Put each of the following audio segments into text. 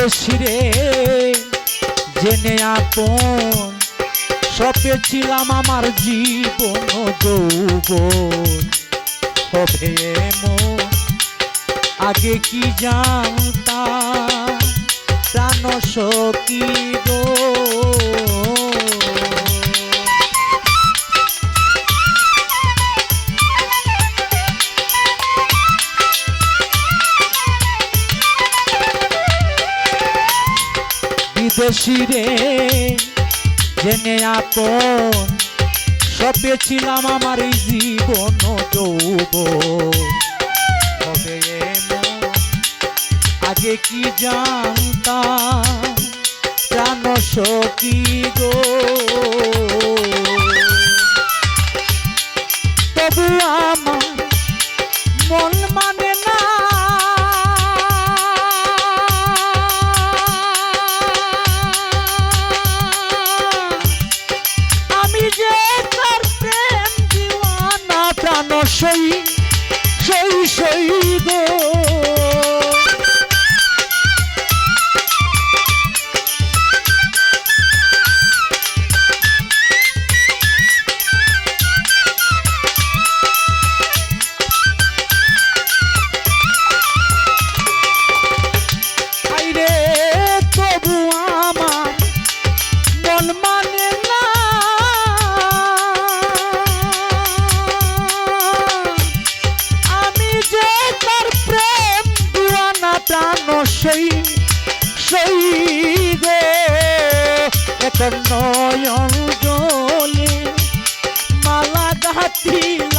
বিদেশিরে জেনে আপন সপে ছিলাম আমার জীবন যৌবন। আগে কি জানতাম? প্রাণ সখী বিদেশি জেনে আপন সবে ছিলাম আমার জীবন যৌব আগে কি জানতাম প্রাণ সখী গো। সই এখন নয়ন জলে মালা গাঁথিলাম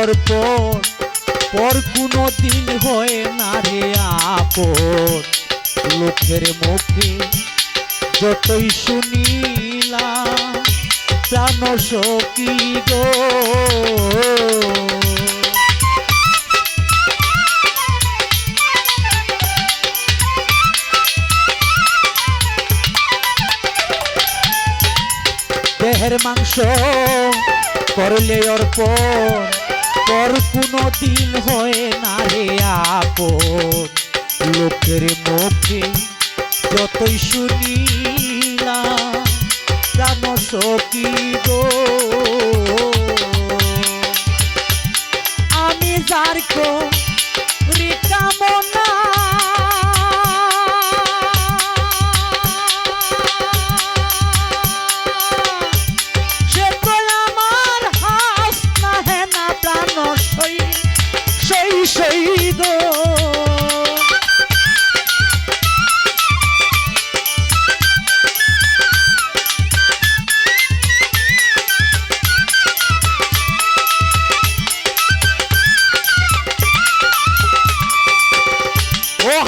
ওর পর পর কোনো দিন হয় না রে আপন লোকের মুখে যতই শুনিলাম, প্রাণ সখী গো। দেহের মাংস করলে অর্পণ পর কোনো দিন হয় না রে আপন। লোকের মুখে যতই শুনিলাম, প্রাণ সকি আমি যার করি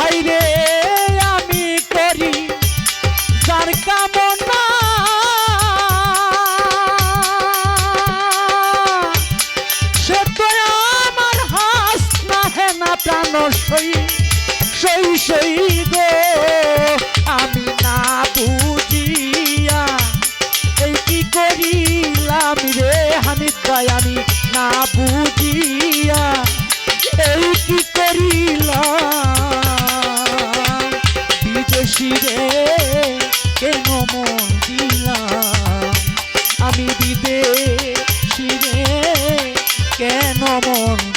হাই রে, আমি করি যার কামনা। সে তো আমার হাস না হে না প্রাণ সই সই সই গো। আমি বিদেশি রে কেন মন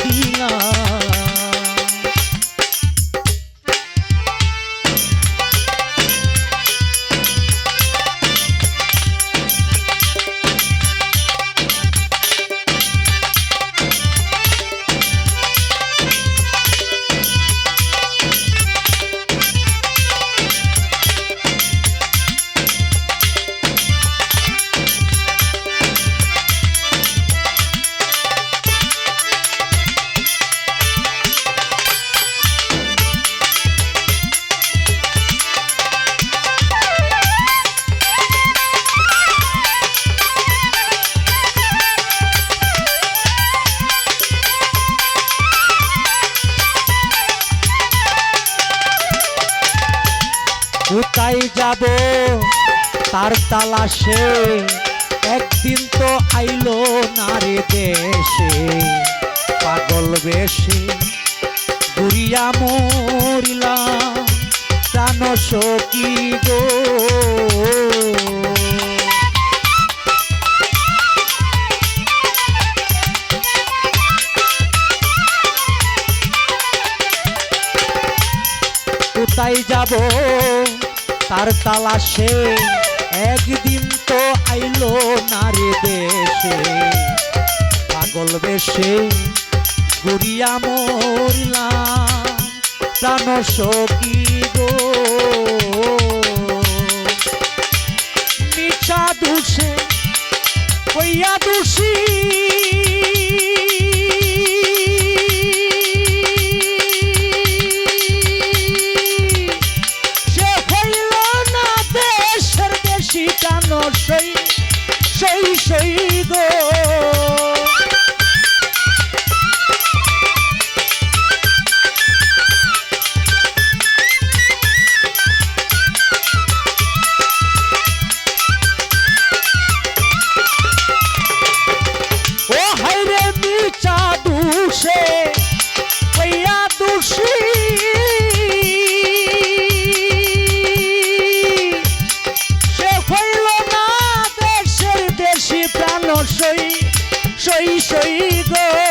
কোথায় যাব? তার তালাশে একদিন তো আইলো না রে দেশে। পাগল বেশে ঘুরিয়া মরিলাম, প্রাণ সখী গো। কোথায় যাব? তার তালাশে একদিন তো আইলো নারে দেশে। পাগল বেশে ঘুরিয়া মরিলাম, প্রাণ সখী গো। মিছা দুষে, কইয়া দোষী। সই সই সই গো।